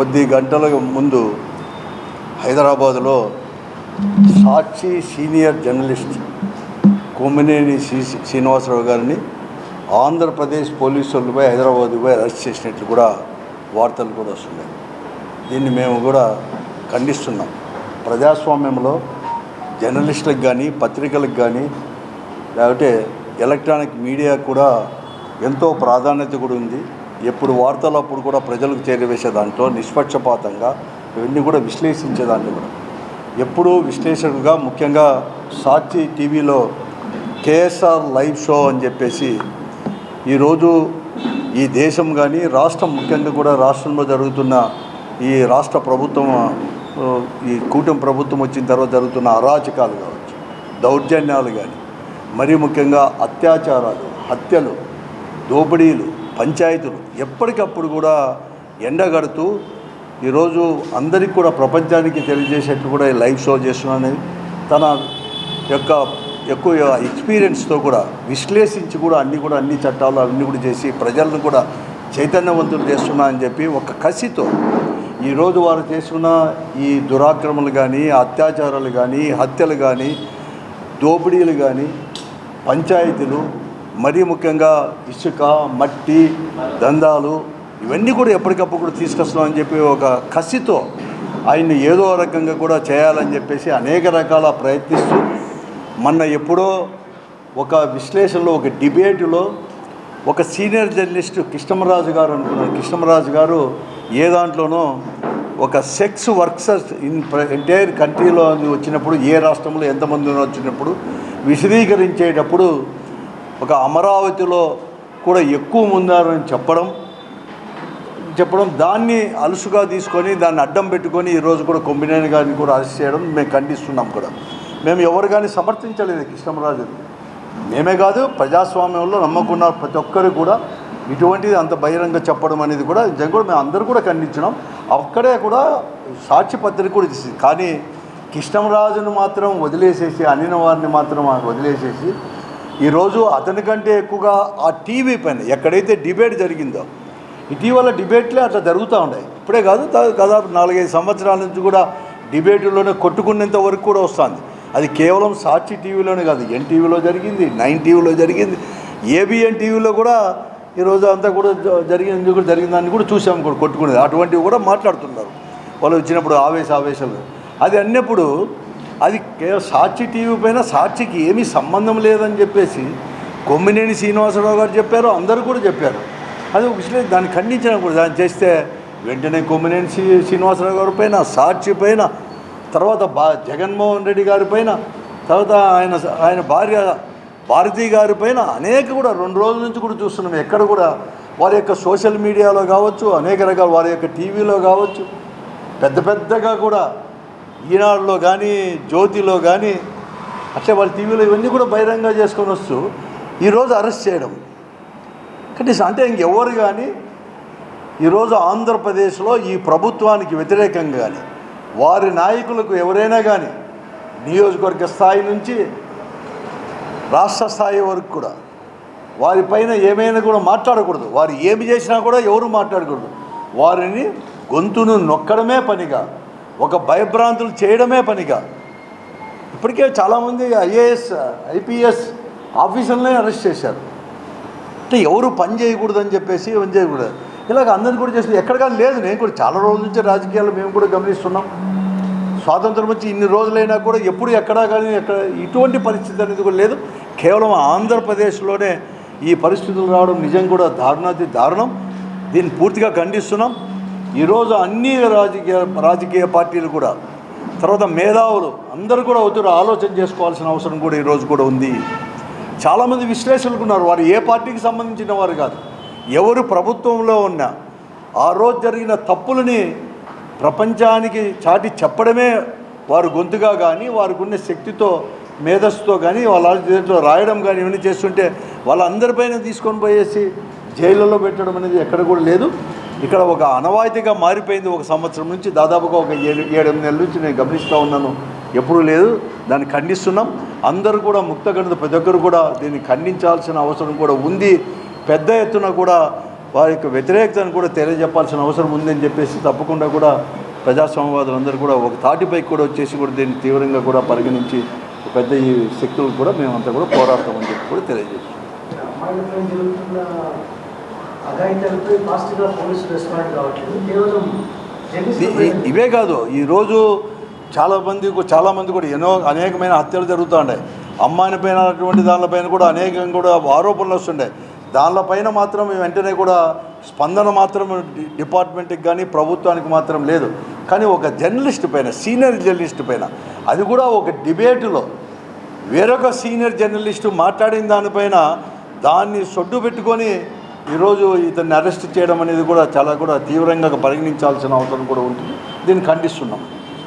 కొద్ది గంటల ముందు హైదరాబాదులో సాక్షి సీనియర్ జర్నలిస్ట్ కొమ్మినేని శ్రీ శ్రీనివాసరావు గారిని ఆంధ్రప్రదేశ్ పోలీసులపై హైదరాబాద్పై అరెస్ట్ చేసినట్లు కూడా వార్తలు కూడా వస్తున్నాయి. దీన్ని మేము కూడా ఖండిస్తున్నాం. ప్రజాస్వామ్యంలో జర్నలిస్టులకు కానీ పత్రికలకు కానీ లేకపోతే ఎలక్ట్రానిక్ మీడియా కూడా ఎంతో ప్రాధాన్యత కూడా ఉంది. ఎప్పుడు వార్తలు అప్పుడు కూడా ప్రజలకు చేరవేసే దాంట్లో నిష్పక్షపాతంగా ఇవన్నీ కూడా విశ్లేషించే దాంట్లో కూడా. ఎప్పుడూ విశ్లేషకుగా ముఖ్యంగా సాక్షి టీవీలో కేఎస్ఆర్ లైవ్ షో అని చెప్పేసి ఈరోజు ఈ దేశం కానీ రాష్ట్రం ముఖ్యంగా కూడా రాష్ట్రంలో జరుగుతున్న ఈ రాష్ట్ర ప్రభుత్వం ఈ కూటమి ప్రభుత్వం వచ్చిన తర్వాత జరుగుతున్న అరాచకాలు కావచ్చు దౌర్జన్యాలు కానీ మరీ ముఖ్యంగా అత్యాచారాలు హత్యలు దోపిడీలు పంచాయతీలు ఎప్పటికప్పుడు కూడా ఎండగడుతూ ఈరోజు అందరికీ కూడా ప్రపంచానికి తెలియజేసేట్టు కూడా ఈ లైవ్ షో చేస్తున్నాను తన యొక్క ఎక్కువ ఎక్స్పీరియన్స్తో కూడా విశ్లేషించి కూడా అన్ని కూడా అన్ని చట్టాలు అవన్నీ కూడా చేసి ప్రజలను కూడా చైతన్యవంతులు చేస్తున్నా అని చెప్పి ఒక కసితో ఈరోజు వారు చేస్తున్న ఈ దురాక్రమలు కానీ అత్యాచారాలు కానీ హత్యలు కానీ దోపిడీలు కానీ పంచాయతీలు మరీ ముఖ్యంగా ఇసుక మట్టి దందాలు ఇవన్నీ కూడా ఎప్పటికప్పుడు కూడా తీసుకొస్తున్నామని చెప్పి ఒక కసితో ఆయన్ని ఏదో రకంగా కూడా చేయాలని చెప్పేసి అనేక రకాల ప్రయత్నిస్తూ మొన్న ఎప్పుడో ఒక విశ్లేషణలో ఒక డిబేటులో ఒక సీనియర్ జర్నలిస్ట్ కృష్ణమరాజు గారు అనుకున్నారు కృష్ణమరాజు గారు ఏ దాంట్లోనో ఒక సెక్స్ వర్కర్స్ ఇన్ ఎంటైర్ కంట్రీలో వచ్చినప్పుడు ఏ రాష్ట్రంలో ఎంతమంది వచ్చినప్పుడు విశదీకరించేటప్పుడు ఒక అమరావతిలో కూడా ఎక్కువ ముందారని చెప్పడం చెప్పడం దాన్ని అలుసుగా తీసుకొని దాన్ని అడ్డం పెట్టుకొని ఈరోజు కూడా కొమ్మినేని గారిని కూడా అరెస్ట్ చేయడం మేము ఖండిస్తున్నాం కూడా. మేము ఎవరు కానీ సమర్థించలేదు కృష్ణమరాజు మేమే కాదు ప్రజాస్వామ్యంలో నమ్మకున్న ప్రతి ఒక్కరు కూడా ఇటువంటిది అంత బహిరంగ చెప్పడం అనేది కూడా నిజంగా కూడా మేము అందరూ కూడా ఖండించినాం. అక్కడే కూడా సాక్షి పత్రిక కూడా ఇచ్చింది. కానీ కృష్ణమరాజును మాత్రం వదిలేసేసి అనిన వారిని మాత్రం వదిలేసేసి ఈరోజు అతని కంటే ఎక్కువగా ఆ టీవీ పైన ఎక్కడైతే డిబేట్ జరిగిందో ఇటీవల డిబేట్లే అట్లా జరుగుతూ ఉన్నాయి. ఇప్పుడే కాదు దాదాపు నాలుగైదు సంవత్సరాల నుంచి కూడా డిబేట్లోనే కొట్టుకునేంత వరకు కూడా వస్తుంది. అది కేవలం సాక్షి టీవీలోనే కాదు ఎన్టీవీలో జరిగింది నైన్ టీవీలో జరిగింది ఏబిఎన్ టీవీలో కూడా ఈరోజు అంతా కూడా జ- జరిగింది కూడా జరిగిందని కూడా చూసాం కూడా కొట్టుకునేది. అటువంటివి కూడా మాట్లాడుతున్నారు. వాళ్ళు వచ్చినప్పుడు ఆవేశ ఆవేశాలు అది అన్నప్పుడు అది కేవలం సాక్షి టీవీ పైన సాక్షికి ఏమీ సంబంధం లేదని చెప్పేసి కొమ్మినేని శ్రీనివాసరావు గారు చెప్పారు అందరూ కూడా చెప్పారు. అది ఒకసారి దాన్ని ఖండించడం కూడా దాన్ని చేస్తే వెంటనే కొమ్మినేని శ్రీ శ్రీనివాసరావు గారి పైన సాక్షి పైన తర్వాత బా జగన్మోహన్ రెడ్డి గారి పైన తర్వాత ఆయన ఆయన భార్య భారతి గారి పైన అనేక కూడా రెండు రోజుల నుంచి కూడా చూస్తున్నాం ఎక్కడ కూడా వారి యొక్క సోషల్ మీడియాలో కావచ్చు అనేక రకాల వారి యొక్క టీవీలో కావచ్చు పెద్ద పెద్దగా కూడా ఈనాడులో కానీ జ్యోతిలో కానీ అట్లా వాళ్ళ టీవీలో ఇవన్నీ కూడా బహిరంగ చేసుకొని వస్తూ ఈరోజు అరెస్ట్ చేయడం. కనీసం అంటే ఇంకెవరు కానీ ఈరోజు ఆంధ్రప్రదేశ్లో ఈ ప్రభుత్వానికి వ్యతిరేకంగా కానీ వారి నాయకులకు ఎవరైనా కానీ నియోజకవర్గ స్థాయి నుంచి రాష్ట్ర స్థాయి వరకు కూడా వారిపైన ఏమైనా కూడా మాట్లాడకూడదు. వారు ఏమి చేసినా కూడా ఎవరు మాట్లాడకూడదు. వారిని గొంతును నొక్కడమే పనిగా ఒక భయభ్రాంతులు చేయడమే పనిగా. ఇప్పటికే చాలామంది ఐఏఎస్ ఐపీఎస్ ఆఫీసర్లనే అరెస్ట్ చేశారు. అంటే ఎవరు పని చేయకూడదని చెప్పేసి పని చేయకూడదు. ఇలాగ అందరిని కూడా చేసి ఎక్కడ కానీ లేదు. నేను కూడా చాలా రోజుల నుంచి రాజకీయాలు మేము కూడా గమనిస్తున్నాం. స్వాతంత్రం వచ్చి ఇన్ని రోజులైనా కూడా ఎప్పుడు ఎక్కడా కానీ ఎక్కడ ఇటువంటి పరిస్థితి అనేది కూడా లేదు. కేవలం ఆంధ్రప్రదేశ్లోనే ఈ పరిస్థితులు రావడం నిజం కూడా దారుణాతి దారుణం. దీన్ని పూర్తిగా ఖండిస్తున్నాం. ఈరోజు అన్ని రాజకీయ రాజకీయ పార్టీలు కూడా తర్వాత మేధావులు అందరూ కూడా అవుతారు ఆలోచన చేసుకోవాల్సిన అవసరం కూడా ఈరోజు కూడా ఉంది. చాలామంది విశ్లేషకులు ఉన్నారు వారు ఏ పార్టీకి సంబంధించిన వారు కాదు. ఎవరు ప్రభుత్వంలో ఉన్నా ఆ రోజు జరిగిన తప్పులని ప్రపంచానికి చాటి చెప్పడమే వారు గొంతుగా కానీ వారికి ఉన్న శక్తితో మేధస్సుతో కానీ వాళ్ళ దేంట్లో రాయడం కానీ ఇవన్నీ చేస్తుంటే వాళ్ళందరిపైన తీసుకొని పోయేసి జైళ్ళలో పెట్టడం అనేది ఎక్కడ కూడా లేదు. ఇక్కడ ఒక అనవాయితీగా మారిపోయింది ఒక సంవత్సరం నుంచి దాదాపుగా ఒక ఏడు ఏడు నెలల నుంచి నేను గమనిస్తూ ఉన్నాను. ఎప్పుడూ లేదు దాన్ని ఖండిస్తున్నాం. అందరూ కూడా ముక్త గణిత ప్రతి ఒక్కరు కూడా దీన్ని ఖండించాల్సిన అవసరం కూడా ఉంది. పెద్ద ఎత్తున కూడా వారి యొక్క వ్యతిరేకతను కూడా తెలియజెప్పాల్సిన అవసరం ఉందని చెప్పేసి తప్పకుండా కూడా ప్రజాస్వామ్యవాదులు అందరూ కూడా ఒక తాటిపై కూడా వచ్చేసి కూడా దీన్ని తీవ్రంగా కూడా పరిగణించి పెద్ద ఈ శక్తులు కూడా మేమంతా కూడా పోరాడతామని చెప్పి కూడా తెలియజేస్తాం ఫాస్ట్గా పోలీసులు రెస్పాండ్ కావట్లేదు. కేవలం ఇవే కాదు. ఈరోజు చాలామంది చాలామంది కూడా ఎన్నో అనేకమైన హత్యలు జరుగుతూ ఉన్నాయి అమ్మాయిని పైన దానిపైన కూడా అనేకంగా కూడా ఆరోపణలు వస్తుంటాయి దానిపైన మాత్రం వెంటనే కూడా స్పందన మాత్రం డిపార్ట్మెంట్కి కానీ ప్రభుత్వానికి మాత్రం లేదు. కానీ ఒక జర్నలిస్ట్ పైన సీనియర్ జర్నలిస్ట్ పైన అది కూడా ఒక డిబేటులో వేరొక సీనియర్ జర్నలిస్టు మాట్లాడిన దానిపైన దాన్ని సొడ్డు పెట్టుకొని ఈరోజు ఇతన్ని అరెస్ట్ చేయడం అనేది కూడా చాలా కూడా తీవ్రంగా పరిగణించాల్సిన అవసరం కూడా ఉంటుంది. దీన్ని ఖండిస్తున్నాం.